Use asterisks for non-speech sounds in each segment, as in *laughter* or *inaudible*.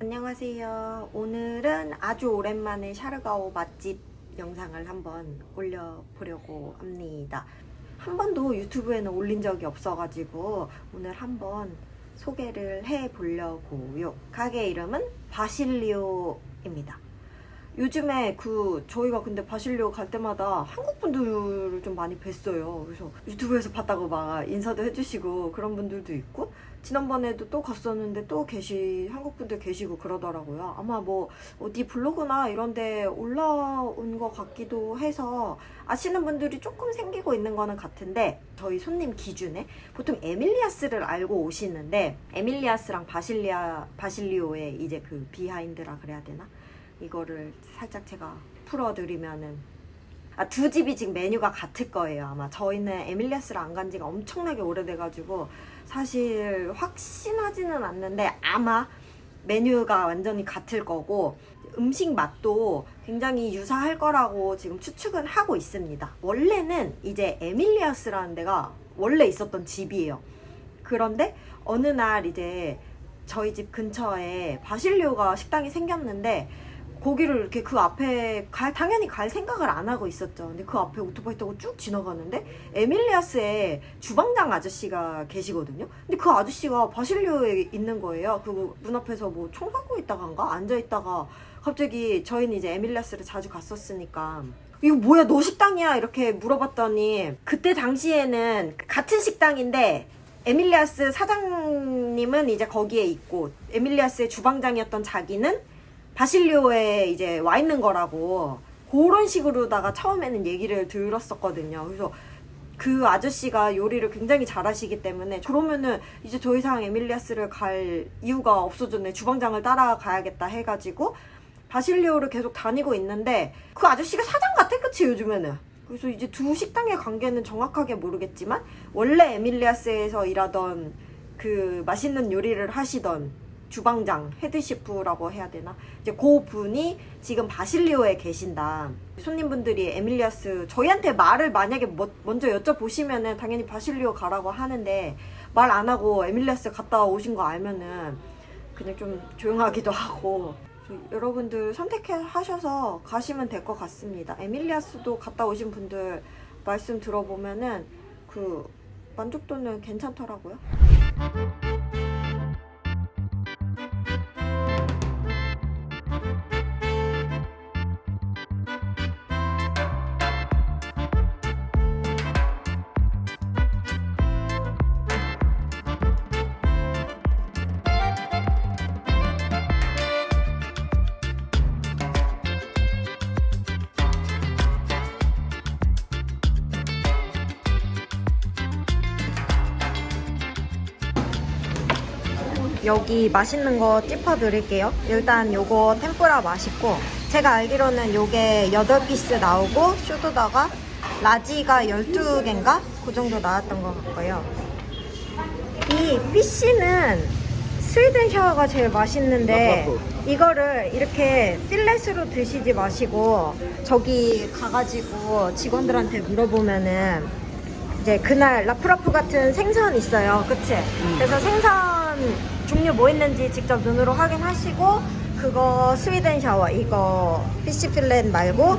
안녕하세요. 오늘은 아주 오랜만에 샤르가오 맛집 영상을 한번 올려보려고 합니다. 한 번도 유튜브에는 올린 적이 없어가지고 오늘 한번 소개를 해보려고요. 가게 이름은 바실리오입니다. 요즘에 그 저희가 근데 바실리오 갈 때마다 한국 분들을 좀 많이 뵀어요. 그래서 유튜브에서 봤다고 막 인사도 해주시고 그런 분들도 있고 지난번에도 또 갔었는데 또 계시 한국 분들 계시고 그러더라고요. 아마 뭐 어디 블로그나 이런데 올라온 것 같기도 해서 아시는 분들이 조금 생기고 있는 거는 같은데 저희 손님 기준에 보통 에밀리아스를 알고 오시는데 에밀리아스랑 바실리아 바실리오의 이제 그 비하인드라 그래야 되나? 이거를 살짝 제가 풀어드리면은. 아, 두 집이 지금 메뉴가 같을 거예요 아마. 저희는 에밀리아스를 안 간 지가 엄청나게 오래돼가지고 사실 확신하지는 않는데 아마 메뉴가 완전히 같을 거고 음식 맛도 굉장히 유사할 거라고 지금 추측은 하고 있습니다. 원래는 이제 에밀리아스라는 데가 원래 있었던 집이에요. 그런데 어느 날 이제 저희 집 근처에 바실리오가 식당이 생겼는데 거기를 이렇게 그 앞에 갈, 당연히 갈 생각을 안 하고 있었죠. 근데 그 앞에 오토바이 타고 쭉 지나가는데 에밀리아스의 주방장 아저씨가 계시거든요. 근데 그 아저씨가 바실리오에 있는 거예요. 그문 앞에서 뭐 청소하고 있다간가 앉아 있다가 갑자기 저희는 이제 에밀리아스를 자주 갔었으니까 이거 뭐야 너 식당이야 이렇게 물어봤더니 그때 당시에는 같은 식당인데 에밀리아스 사장님은 이제 거기에 있고 에밀리아스의 주방장이었던 자기는 바실리오에 이제 와 있는 거라고 그런 식으로다가 처음에는 얘기를 들었었거든요. 그래서 그 아저씨가 요리를 굉장히 잘하시기 때문에 그러면은 이제 더 이상 에밀리아스를 갈 이유가 없어졌네. 주방장을 따라가야겠다 해가지고 바실리오를 계속 다니고 있는데 그 아저씨가 사장 같아, 그치 요즘에는. 그래서 이제 두 식당의 관계는 정확하게 모르겠지만 원래 에밀리아스에서 일하던 그 맛있는 요리를 하시던 주방장 헤드셰프라고 해야 되나? 이제 그 분이 지금 바실리오에 계신다. 손님분들이 에밀리아스 저희한테 말을 만약에 뭐- 먼저 여쭤보시면은 당연히 바실리오 가라고 하는데 말 안 하고 에밀리아스 갔다 오신 거 알면은 그냥 좀 조용하기도 하고. 여러분들 선택하셔서 가시면 될 것 같습니다. 에밀리아스도 갔다 오신 분들 말씀 들어보면은 그 만족도는 괜찮더라고요. 여기 맛있는 거 찝어 드릴게요. 일단 요거 템뿌라 맛있고 제가 알기로는 요게 8피스 나오고 쇼도다가 라지가 12개인가? 그 정도 나왔던 것 같고요. 이 피쉬는 스위덴 샤워가 제일 맛있는데 이거를 이렇게 필렛으로 드시지 마시고 저기 가가지고 직원들한테 물어보면은 이제 그날 라프라프 같은 생선 있어요. 그치? 그래서 생선 종류 뭐 있는지 직접 눈으로 확인하시고 그거 스위덴 샤워 이거 피시 필렛 말고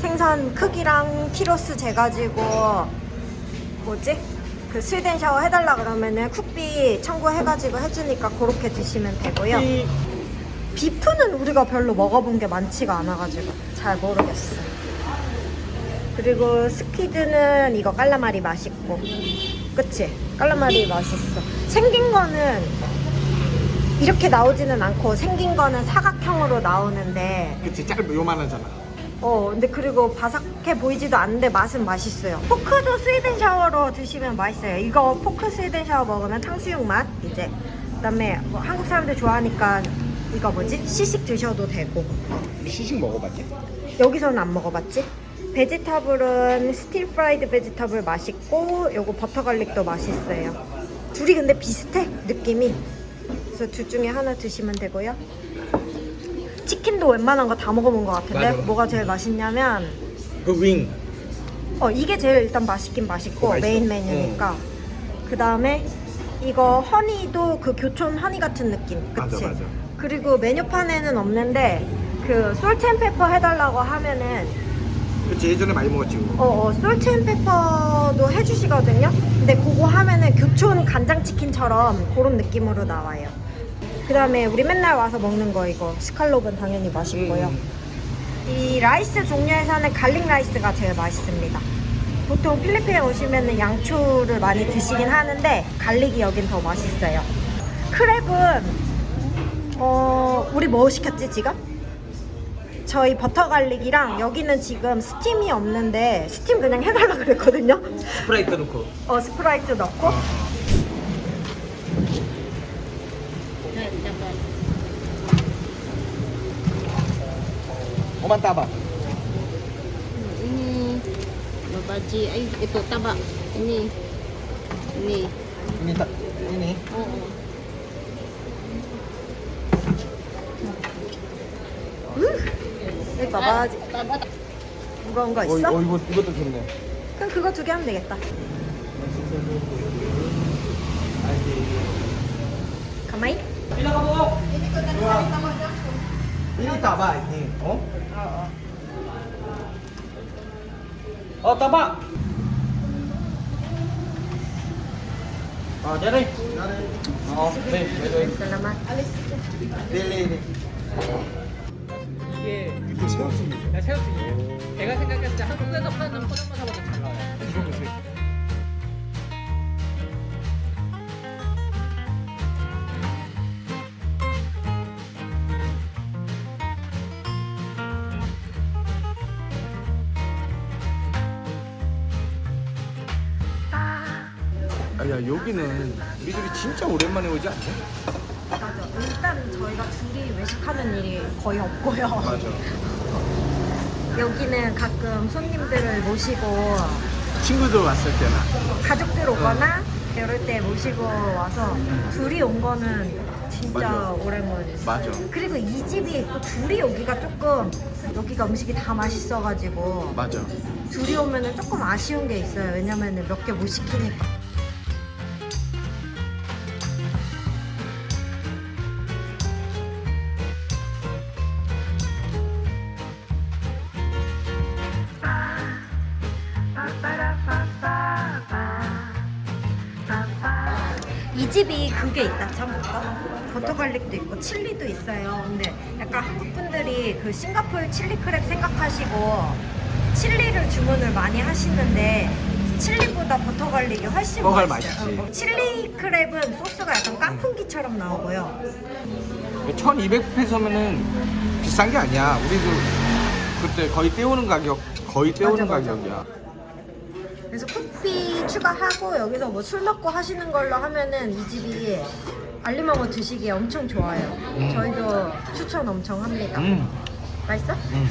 생선 크기랑 키로수 재가지고 뭐지? 그 스위덴 샤워 해달라 그러면은 쿡비 청구해가지고 해주니까 그렇게 드시면 되고요. 비프는 우리가 별로 먹어본 게 많지가 않아가지고 잘 모르겠어. 그리고 스퀴드는 이거 깔라마리 맛있고, 그치? 깔라마리 맛있어. 생긴 거는 이렇게 나오지는 않고 생긴 거는 사각형으로 나오는데, 그치 짧은 요만하잖아 어 근데 그리고 바삭해 보이지도 않는데 맛은 맛있어요. 포크도 스위덴 샤워로 드시면 맛있어요. 이거 포크 스위덴 샤워 먹으면 탕수육 맛 이제. 그 다음에 뭐 한국 사람들 좋아하니까 이거 뭐지? 시식 드셔도 되고. 우리 시식 먹어봤지? 여기서는 안 먹어봤지? 베지터블은 스틸 프라이드 베지터블 맛있고 요거 버터 갈릭도 맛있어요. 둘이 근데 비슷해 느낌이. 그래서 둘 중에 하나 드시면 되고요. 치킨도 웬만한 거 다 먹어본 것 같은데 맞아. 뭐가 제일 맛있냐면 그 윙 어 이게 제일 일단 맛있긴 맛있고 맛있어. 메인 메뉴니까 그 다음에 이거 허니도 그 교촌 허니 같은 느낌 맞아 그치? 맞아 그리고 메뉴판에는 없는데 그 솔트앤페퍼 해달라고 하면은 그치 예전에 많이 먹었지 그거. 어, 어 솔트앤페퍼도 해주시거든요. 근데 그거 하면은 교촌 간장치킨처럼 그런 느낌으로 나와요. 그 다음에 우리 맨날 와서 먹는 거 이거 스칼롭은 당연히 맛있고요. 음. 이 라이스 종류에서는 갈릭 라이스가 제일 맛있습니다. 보통 필리핀에 오시면 양초를 많이 드시긴 하는데 갈릭이 여긴 더 맛있어요. 크랩은 어 우리 뭐 시켰지 지금? 저희 버터 갈릭이랑 여기는 지금 스팀이 없는데 스팀 그냥 해달라 그랬거든요. 스프라이트 넣고. 어 스프라이트 넣고 오만 따봐. Ini babaji ay ito taba. Ini. Ini. ini tak ini. Oo. 여기 봐봐 Taba. 무거운 거 어, 있어? 어 이거 이것도 좋네. 그럼 그거 두 개 하면 되겠다. 가만히? Ini taba ini. Oh? Oh taba. Oh jadi. Oh, nih, nih, salamat. nih, nih. 이게 이거 새우튀김. 나 새우튀김. 내가 생각했을 때 한국에서 파는 포장마차보다 잘 나와요. 야 여기는 우리들이 진짜 오랜만에 오지 않냐? 맞아. 일단 저희가 둘이 외식하는 일이 거의 없고요. 맞아. *laughs* 여기는 가끔 손님들을 모시고 친구들 왔을 때나. 가족들 오거나 이럴 때 모시고 와서 둘이 온 거는 진짜. 오랜만이에요. 맞아. 그리고 이 집이 또 둘이 오기가 조금 여기가 음식이 다 맛있어가지고 맞아. 둘이 오면은 조금 아쉬운 게 있어요. 왜냐면은 몇 개 못 시키니까. 버터갈릭도 있고 칠리도 있어요. 근데 약간 한국 분들이 그 싱가포르 칠리 크랩 생각하시고 칠리를 주문을 많이 하시는데 칠리보다 버터갈릭이 훨씬 버갈 맛있어요. 맛있지. 어, 칠리 크랩은 소스가 약간 깐풍기처럼 나오고요. 1200페소면은 비싼 게 아니야. 우리도 그때 거의 때우는 가격, 거의 맞아, 맞아. 가격이야. 그래서 커피 추가하고 여기서 뭐 술 먹고 하시는 걸로 하면은 이 집이 알리먹어 드시기에 엄청 좋아요. 음. 저희도 추천 엄청 합니다. 음, 맛있어? 음.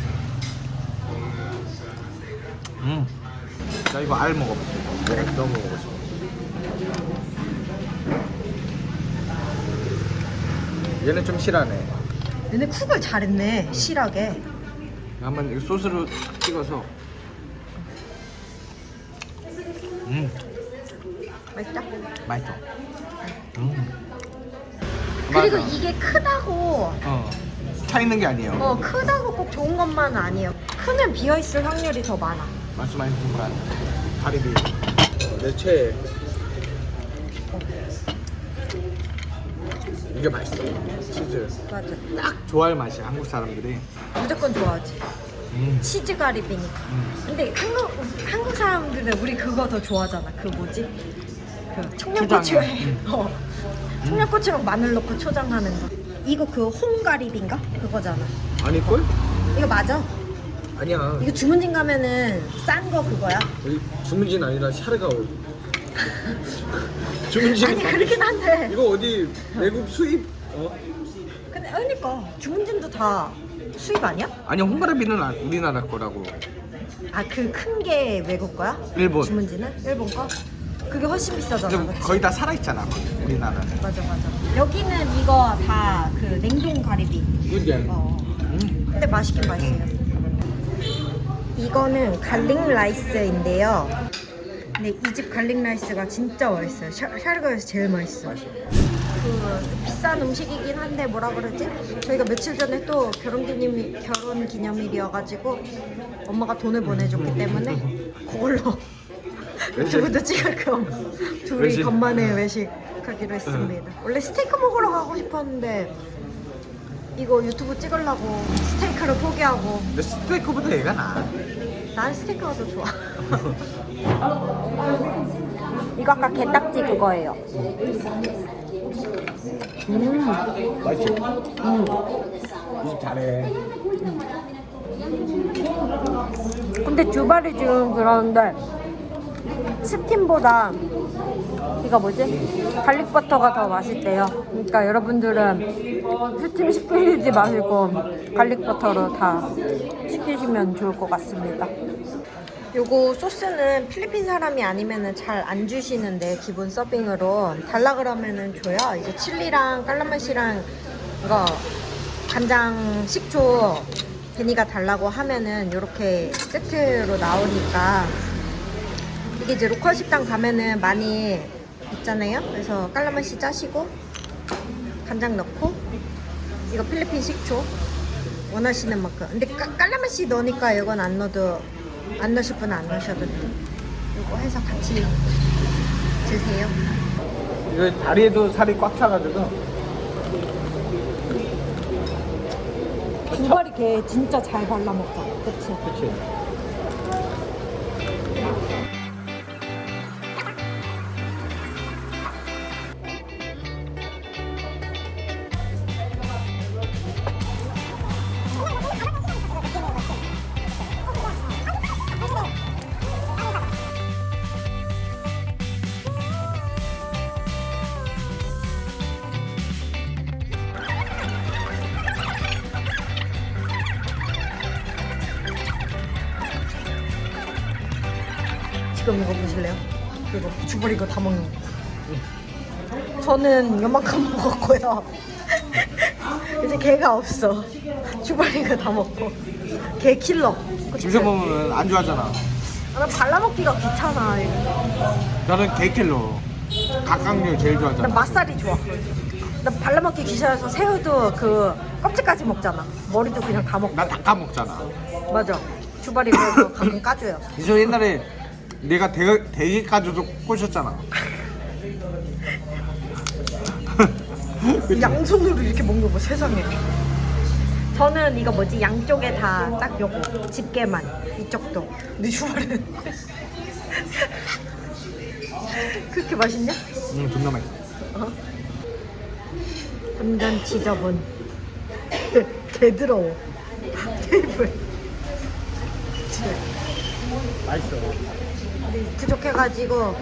음. 나 이거 알 먹어볼게. 그래? 너무 먹고 싶어. 얘는 좀 실하네. 얘네 쿡을 잘했네 실하게 한번 이 소스로 찍어서. 음, 맛있다 맛있어. 음. 그리고 맞아. 이게 크다고 어, 차 있는 게 아니에요. 어 크다고 꼭 좋은 것만은 아니에요 크면 비어 있을 확률이 더 많아 말씀하신 가리비. 어, 내 최애. 이게 맛있어. 치즈. 맞아 딱 좋아할 맛이야 한국 사람들이. 무조건 좋아하지 음. 치즈 가리비니까 음. 근데 한국 한국 사람들은 우리 그거 더 좋아하잖아 그 뭐지 그 청양고추에? 음. 어 청양고추랑 마늘 넣고 초장하는 거 이거 그 홍가리비인가 그거잖아 아닐 걸? 이거 맞아 아니야. 이거 주문진 가면은 싼 거 그거야 여기 주문진 아니라 샤르가오. 주문진. 아니 그렇긴 한데 이거 어디 외국 수입? 어? 근데 그러니까 주문진도 다 수입 아니야? 아니야 홍가라비는 아- 우리나라 거라고. 아 그 큰 게 외국 거야? 일본. 주문지는 일본 거? 그게 훨씬 비싸잖아. 근데 그치? 거의 다 살아 있잖아 우리나라는. 맞아 맞아. 여기는 이거 다 그 냉동 가리비. 그게. 어. 음. 근데 맛있긴 맛있어요. 이거는 갈릭 라이스인데요. 근데 이 집 갈릭 라이스가 진짜 맛있어요. 샤, 샤르가에서 제일 맛있어. 그 비싼 음식이긴 한데 뭐라 그러지? 저희가 며칠 전에 또 결혼 기념일 결혼 기념일이어가지고 엄마가 돈을 보내줬기 때문에 그걸로 유튜브도 찍을 겸 둘이 외식. 간만에 외식하기로 했습니다. 원래 스테이크 먹으러 가고 싶었는데 이거 유튜브 찍으려고 스테이크를 포기하고 근데 스테이크보다 얘가 나아. 난 스테이크가 더 좋아. *laughs* 이거 아까 게딱지 그거예요. 맛있지? 응. 이집 잘해. 근데 주발이 지금 그러는데 스팀보다 이거 뭐지? 갈릭 버터가 더 맛있대요. 그러니까 여러분들은 스팀 시키지 마시고 갈릭 버터로 다 시키시면 좋을 것 같습니다. 요거 소스는 필리핀 사람이 아니면은 잘 안 주시는데 기본 서빙으로 달라 그러면은 줘요. 이제 칠리랑 깔라맛이랑 이거 간장, 식초, 베니가 달라고 하면은 이렇게 세트로 나오니까 이게 이제 로컬 식당 가면은 많이 있잖아요. 그래서 깔라맛이 짜시고 간장 넣고 이거 필리핀 식초 원하시는 만큼. 근데 깔- 깔라맛이 넣으니까 이건 안 넣어도 안 넣으실 분은 안 넣으셔도 돼요. 이거 해서 같이 드세요. 이거 다리에도 살이 꽉 차가지고. 두발이 걔 진짜 잘 발라 먹자. 그치? 그치. 지금 이거 보실래요? 이거 주벌 이거 다 먹는 거. 저는 요만큼 *laughs* 먹었고요. *laughs* 이제 개가 없어. 주벌 이거 다 먹고. 개 킬러. 김세 보면 안 좋아하잖아. 아, 나 발라먹기가 귀찮아. 이거. 나는 개킬로. 각각류 제일 나 좋아하잖아. 맛살이 좋아. 나 발라먹기 귀찮아서 새우도 그 껍질까지 먹잖아. 머리도 그냥 다 먹고. 나 닭가 먹잖아. 맞아. 주발이 그래서 가끔 까줘요. 이저 옛날에 내가 대, 대게 까줘도 꼬셨잖아. *laughs* 양손으로 이렇게 먹는 거 세상에. 저는 이거 뭐지 양쪽에 다 딱 요거 집게만 이쪽도. 근데 주말은 *laughs* 그렇게 맛있냐? 응, 존나 맛있어. 어? 완전 지저분. 개더러워. 테이블. 맛있어. 부족해가지고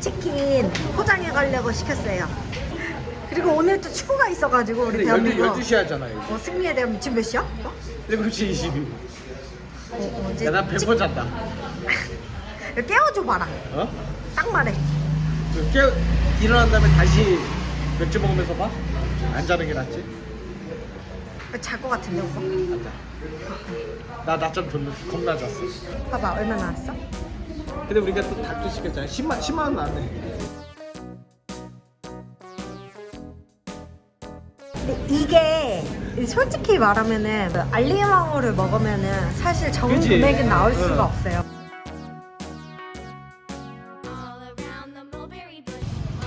치킨 포장해 가려고 시켰어요. 그리고 오늘 또 축구가 있어가지고 우리 근데 대한민국 12, 12시 하잖아, 이거. 어, 승리에 대한 지금 몇 시야? 어? 7시 22분. 어, 어, 이제 야, 나 100번 잤다. 찍- *laughs* 깨워줘 봐라. 어? 딱 말해. 그 깨, 일어난 다음에 다시 맥주 먹으면서 봐? 안 자는 게 낫지? 잘것 같은데 오빠. 안 자. 나 낮잠 존나 겁나 잤어. 봐봐 얼마 나왔어? 근데 우리가 또 닭도 시켰잖아. 10만, 10만 원 나왔네. 근데 이게 솔직히 말하면은 그 알리망우를 먹으면은 사실 정 그치? 금액은 나올 응. 수가 없어요.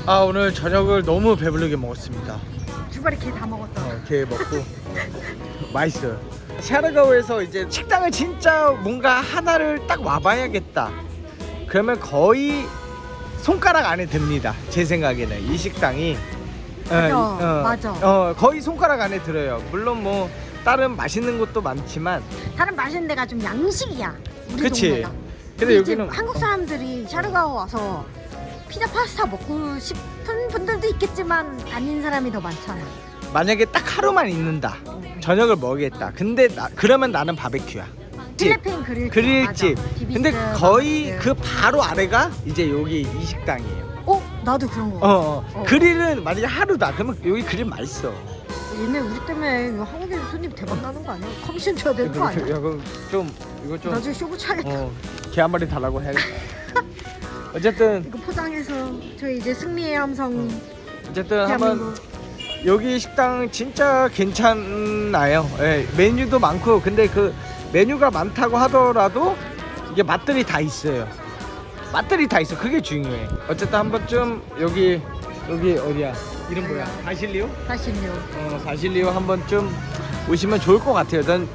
아 오늘 저녁을 너무 배부르게 먹었습니다. 주발이 개다 먹었다. 어, 게 먹고 *laughs* 맛있어요. 샤르가오에서 이제 식당을 진짜 뭔가 하나를 딱 와봐야겠다. 그러면 거의 손가락 안에 듭니다. 제 생각에는 이 식당이 맞아, 맞아. 어, 거의 손가락 안에 들어요. 물론 뭐 다른 맛있는 곳도 많지만 다른 맛있는 데가 좀 양식이야. 우리 그치. 동네가. 근데 이제 여기는 한국 사람들이 샤르가오 와서 피자 파스타 먹고 싶은 분들도 있겠지만 아닌 사람이 더 많잖아. 만약에 딱 하루만 있는다. 저녁을 먹겠다. 근데 나, 그러면 나는 바베큐야. 필리핀 그릴집. 그릴집. 맞아. 비비스, 근데 거의 마마스. 그 바로 아래가 이제 여기 이 식당이에요. 어 나도 그런 거. 어, 어. 어. 그릴은 만약에 하루다. 그러면 여기 그릴 맛있어. 얘네 우리 때문에 이거 한국에서 손님 대박 나는 거 아니야? 커미션 줘야 되는 거 아니야? 야, 그럼 좀 이거 좀 나중에 쇼부 차야겠다. 어, 개 한 마리 달라고 해야겠다. *laughs* 어쨌든 이거 포장해서 저희 이제 승리의 함성 어쨌든 한번 여기 식당 진짜 괜찮아요. 예, 메뉴도 많고 근데 그 메뉴가 많다고 하더라도 이게 맛들이 다 있어요. 맛들이 다 있어. 그게 중요해. 어쨌든 한번 좀 여기 여기 어디야? 이름 뭐야? 바실리오? 사실요. 어, 바실리오 한번 좀 오시면 좋을 것 같아요. 난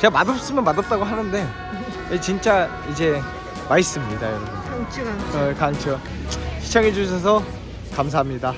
제가 맛없으면 맛없다고 하는데 *laughs* 진짜 이제 맛있습니다, 여러분. 강추 강추. 어, 강추 시청해 주셔서 감사합니다.